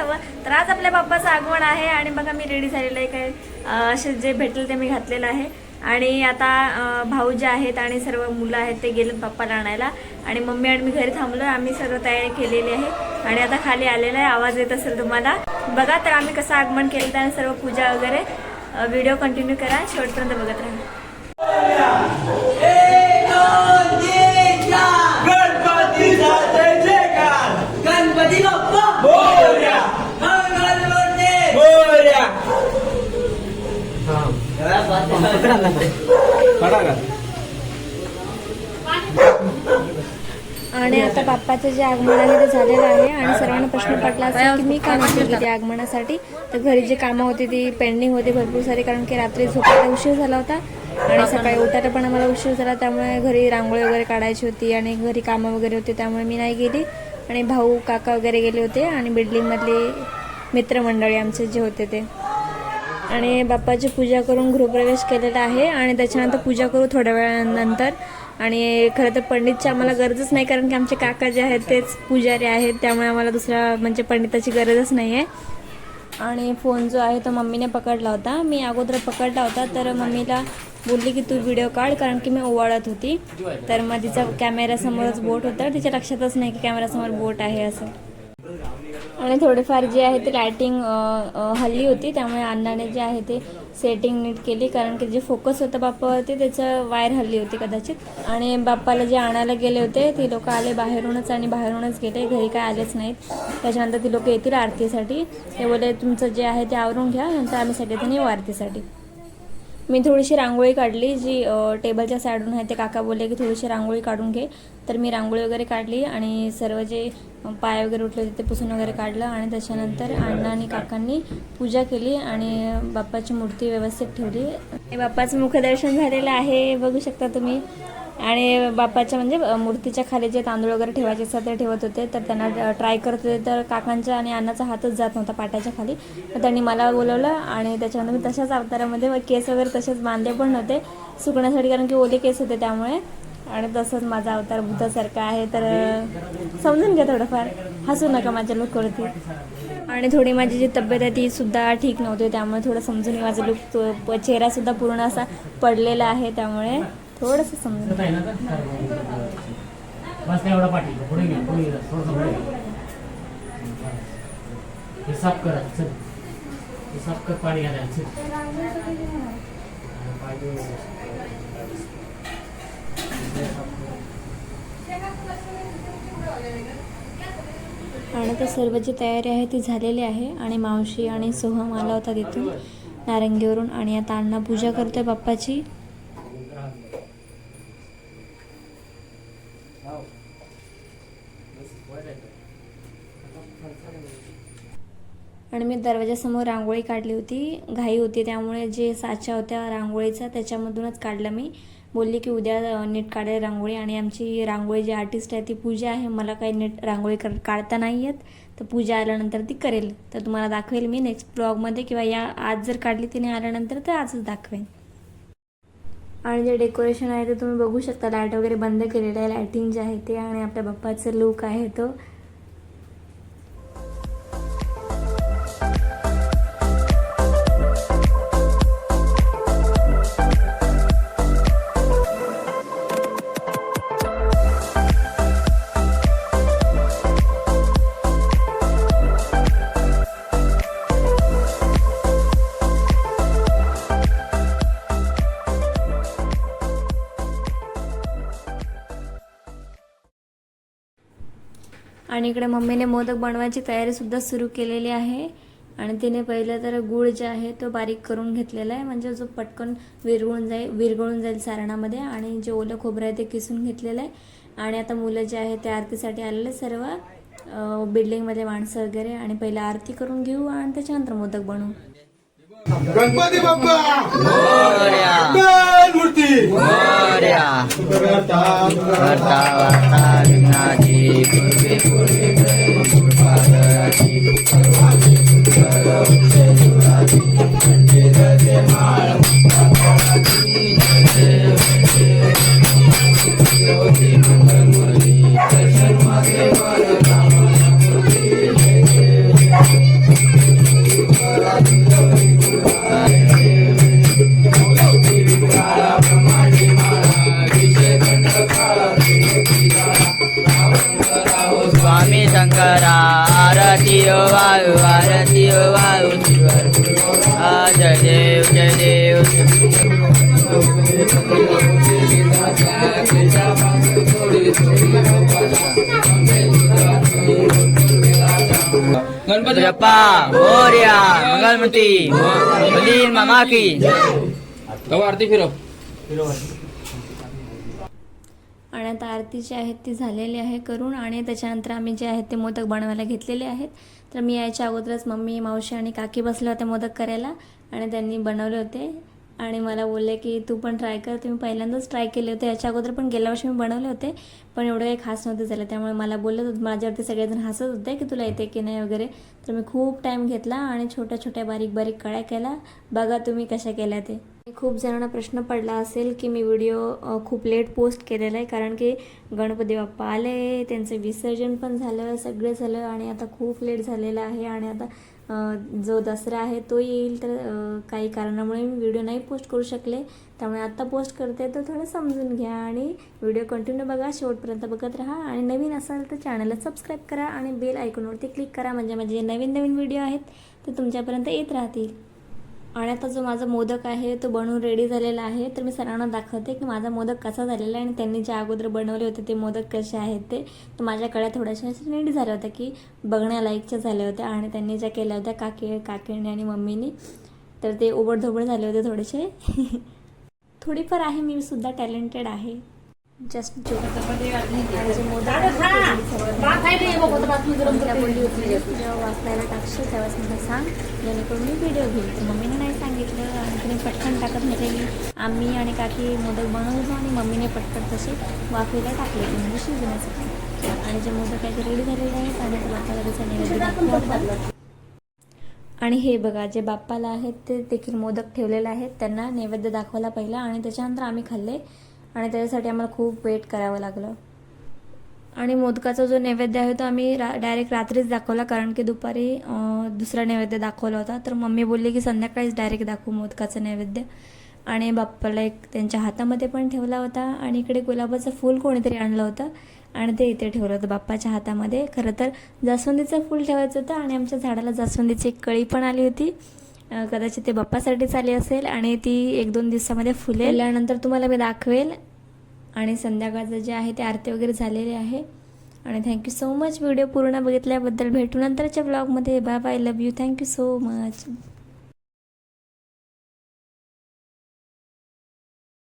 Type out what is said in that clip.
आमच्यात तर आज आपल्या बाप्पाचं आगमन आहे आणि बघा मी रेडी झालेलं आहे. काय असे जे भेटेल ते मी घातलेलं आहे. आणि आता भाऊ जे आहेत आणि सर्व मुलं आहेत ते गेलेत बाप्पाला आणायला. आणि मम्मी आणि मी घरी थांबलो. आम्ही सर्व तयारी केलेली आहे. आणि आता खाली आलेला आहे. आवाज येत असेल तुम्हाला. बघा तर आम्ही कसं आगमन केलं आणि सर्व पूजा वगैरे व्हिडिओ कंटिन्यू करा. शेवटपर्यंत बघत राहा. आणि आता बाप्पाचं जे आगमन आहे ते झालेलं आहे आणि सर्वांना प्रश्न पडला असेल की मी का नसेल त्या आगमनासाठी तर घरी जे कामं होती ती पेंडिंग होती भरपूर सारी कारण की रात्री झोपायला उशीर झाला होता आणि सकाळी उठायला पण आम्हाला उशीर झाला त्यामुळे घरी रांगोळी वगैरे काढायची होती आणि घरी कामं वगैरे होते त्यामुळे मी नाही गेली. आणि भाऊ काका वगैरे गेले होते आणि बिल्डिंगमधले मित्रमंडळी आमचे जे होते ते. आणि बाप्पाची पूजा करून गृहप्रवेश केलेला आहे आणि त्याच्यानंतर पूजा करू थोड्या वेळानंतर. आणि खरं तर पंडितची आम्हाला गरजच नाही कारण की आमचे काका जे आहेत तेच पुजारी आहेत त्यामुळे आम्हाला दुसऱ्या म्हणजे पंडिताची गरजच नाही आहे आणि फोन जो आहे तो मम्मीने पकडला होता. मी अगोदर पकडला होता तर मम्मीला बोलली की तू व्हिडिओ काढ कारण की मी ओवाळत होती. तर मग तिचा कॅमेऱ्यासमोरच बोट होता. तिच्या लक्षातच नाही की कॅमेऱ्यासमोर बोट आहे असं. आणि थोडेफार जे आहे ते लायटिंग हल्ली होती. त्यामुळे अण्णाने जे आहे ते सेटिंग नीट केली. कारण की जे फोकस होतं बाप्पावरती त्याचं वायर हल्ली होती कदाचित. आणि बाप्पाला जे आणायला गेले होते ते लोक आले बाहेरूनच आणि बाहेरूनच गेले. घरी काय आलेच नाहीत. त्याच्यानंतर ती लोक येतील आरतीसाठी. ते बोले तुमचं जे आहे ते आवरून घ्या. नंतर आम्ही सगळेजण येऊ आरतीसाठी. मी थोडीशी रांगोळी काढली जी टेबलच्या साईडून आहे ते काका बोलले की थोडीशी रांगोळी काढून घे. तर मी रांगोळी वगैरे काढली आणि सर्व जे पाय वगैरे उठले होते ते पुसून वगैरे काढलं आणि त्याच्यानंतर अण्णा आणि काकांनी पूजा केली आणि बाप्पाची मूर्ती व्यवस्थित ठेवली. बाप्पाचं मुखदर्शन झालेलं आहे बघू शकता तुम्ही. आणि बाप्पाच्या म्हणजे मूर्तीच्या खाली जे तांदूळ वगैरे ठेवायचे असतात ते ठेवत होते. तर त्यांना ट्राय करत होते. तर काकांच्या आणि अण्णाचा हातच जात नव्हता पाट्याच्या खाली. तर त्यांनी मला बोलवलं आणि त्याच्यामध्ये मी तशाच अवतारामध्ये मग केस वगैरे तसेच बांधले पण नव्हते. सुकण्यासाठी कारण की ओले केस होते त्यामुळे. आणि तसंच माझा अवतार भूतासारखा आहे. तर समजून घ्या थोडंफार. हसू नका माझ्या लुकवरती. आणि थोडी माझी जी तब्येत आहे ती सुद्धा ठीक नव्हती. त्यामुळे थोडं समजून माझा लुक चेहरासुद्धा पूर्ण असा पडलेला आहे त्यामुळे. थोडंसं करा चल. कर पाणी घालायला चल. आणि तर सर्व जी तयारी आहे ती झालेली आहे. आणि मावशी आणि सोहम आला होता तिथून नारंगीवरून. आणि आता अण्णा पूजा करतोय बाप्पाची. आणि मी दरवाजासमोर रांगोळी काढली होती घाई होती त्यामुळे जे साच्या होत्या रांगोळीचा त्याच्यामधूनच काढलं मी. बोलली की उद्या नीट काढेल रांगोळी आणि आमची रांगोळी जी आर्टिस्ट आहे ती पूजा आहे. मला काही नीट रांगोळी कर काढता नाही येत. तर पूजा आल्यानंतर ती करेल. तर तुम्हाला दाखवेल मी नेक्स्ट ब्लॉगमध्ये किंवा या आज जर काढली तिने आल्यानंतर तर आजच दाखवेन. आणि जे डेकोरेशन आहे ते तुम्ही बघू शकता. लाइट वगैरे बंद केलेलं आहे. लायटिंग जे आहे ते आणि आपल्या बाप्पाचं लुक आहे तो. आणि इकडे मम्मीने मोदक बनवायची तयारी सुद्धा सुरू केलेली आहे आणि तिने पहिलं तर गूळ जे आहे तो बारीक करून घेतलेला आहे म्हणजे जो पटकन विरघळून जाईल विरघळून जाईल सारणामध्ये आणि जे ओलं खोबरं आहे ते किसून घेतलेलं आहे आणि आता मुलं जे आहे ते आरतीसाठी आलेले सर्व बिल्डिंगमध्ये माणसं वगैरे आणि पहिलं आरती करून घेऊ आणि त्याच्यानंतर मोदक बनवू गणपती बाप्पा করবে করবে વારતીઓ વાયુ વારતીઓ વાયુ આ જયદેવ જયદેવ ગણપતિ બાપા મોર્યા મંગલમતી બલીન મામા તો આરતી ફેરો ફેરો. आणि आता आरती जी आहे ती झालेली आहे करून आणि त्याच्यानंतर आम्ही जे आहेत ते मोदक बनवायला घेतलेले आहेत. तर मी यायच्या अगोदरच मम्मी मावशी आणि काकी बसल्या होत्या मोदक करायला आणि त्यांनी बनवले होते. आणि मला बोलले की तू पण ट्राय कर. तुम्ही पहिल्यांदाच ट्राय केले होते. याच्या अगोदर पण गेल्या वर्षी मी बनवले होते पण एवढं काही खास नव्हते झालं. त्यामुळे मला बोलत होते माझ्यावरती सगळेजण हसत होते की तुला येते की नाही वगैरे. तर मी खूप टाईम घेतला आणि छोट्या छोट्या बारीक बारीक कळ्या केल्या. बघा तुम्ही कशा केल्या ते. खूप जणांना प्रश्न पडला असेल की मी व्हिडिओ खूप लेट पोस्ट केलेला आहे कारण की गणपती बाप्पा आले त्यांचं विसर्जन पण झालं सगळं झालं आणि आता खूप लेट झालेलं आहे आणि आता जो दसरा आहे तो येईल तर काही कारणामुळे मी व्हिडिओ नाही पोस्ट करू शकले. त्यामुळे आत्ता पोस्ट करते तर थोडं समजून घ्या आणि व्हिडिओ कंटिन्यू बघा शेवटपर्यंत बघत राहा आणि नवीन असाल तर चॅनलला सबस्क्राईब करा आणि बेल आयकॉनवरती क्लिक करा. म्हणजे माझे जे नवीन नवीन व्हिडिओ आहेत ते तुमच्यापर्यंत येत राहतील. आणि आता जो माझा मोदक आहे तो बनवून रेडी झालेला आहे. तर मी सरांना दाखवते की माझा मोदक कसा झालेला आहे आणि त्यांनी जे अगोदर बनवले होते ते मोदक कसे आहेत ते. तर माझ्याकडे थोड्याशा असे रेडी झाल्या होत्या की बघण्यालायकच्या झाल्या होत्या आणि त्यांनी ज्या केल्या होत्या काकी काकीने आणि मम्मीनी. तर ते ओबडधोबड झाले होते थोडेसे. थोडीफार आहे मी सुद्धा टॅलेंटेड आहे. जस्ट जेव्हा वाचायला टाकशील तेव्हाच मला सांग जेणेकरून मी व्हिडिओ घेईल तर मम्मीने नाही सांगितलं आणि तिने पटकन टाकत नाही आम्ही आणि काकी मोदक बनवतो आणि मम्मीने पटकन तसे वाफेला टाकले म्हणजे शिजण्यासाठी आणि जे मोदक आहे ते रेडी झालेले आहेत आणि ते त्याचा नैवेद्य आणि हे बघा जे बाप्पाला आहेत ते देखील मोदक ठेवलेले आहेत. त्यांना नैवेद्य दाखवायला पहिला आणि त्याच्यानंतर आम्ही खाल्ले. आणि त्याच्यासाठी आम्हाला खूप वेट करावं लागलं. आणि मोदकाचा जो नैवेद्य आहे तो आम्ही रा डायरेक्ट रात्रीच दाखवला कारण की दुपारी दुसरा नैवेद्य दाखवला होता. तर मम्मी बोलली की संध्याकाळीच डायरेक्ट दाखवू मोदकाचं नैवेद्य. आणि बाप्पाला एक त्यांच्या हातामध्ये पण ठेवला होता आणि इकडे गुलाबाचं फूल कोणीतरी आणलं होतं आणि ते इथे ठेवलं होतं बाप्पाच्या हातामध्ये. खरं तर जास्वंदीचं फूल ठेवायचं होतं आणि आमच्या झाडाला जास्वंदीची एक कळी पण आली होती. कदाचित ते बाप्पासाठीच आली असेल आणि ती एक दोन दिवसामध्ये फुलेल. त्यानंतर तुम्हाला मी दाखवेल. आणि संध्याकाळचं जे आहे ते आरती वगैरे झालेली आहे. आणि थँक्यू सो मच व्हिडिओ पूर्ण बघितल्याबद्दल भेटू नंतरच्या ब्लॉगमध्ये bye bye love you thank you so much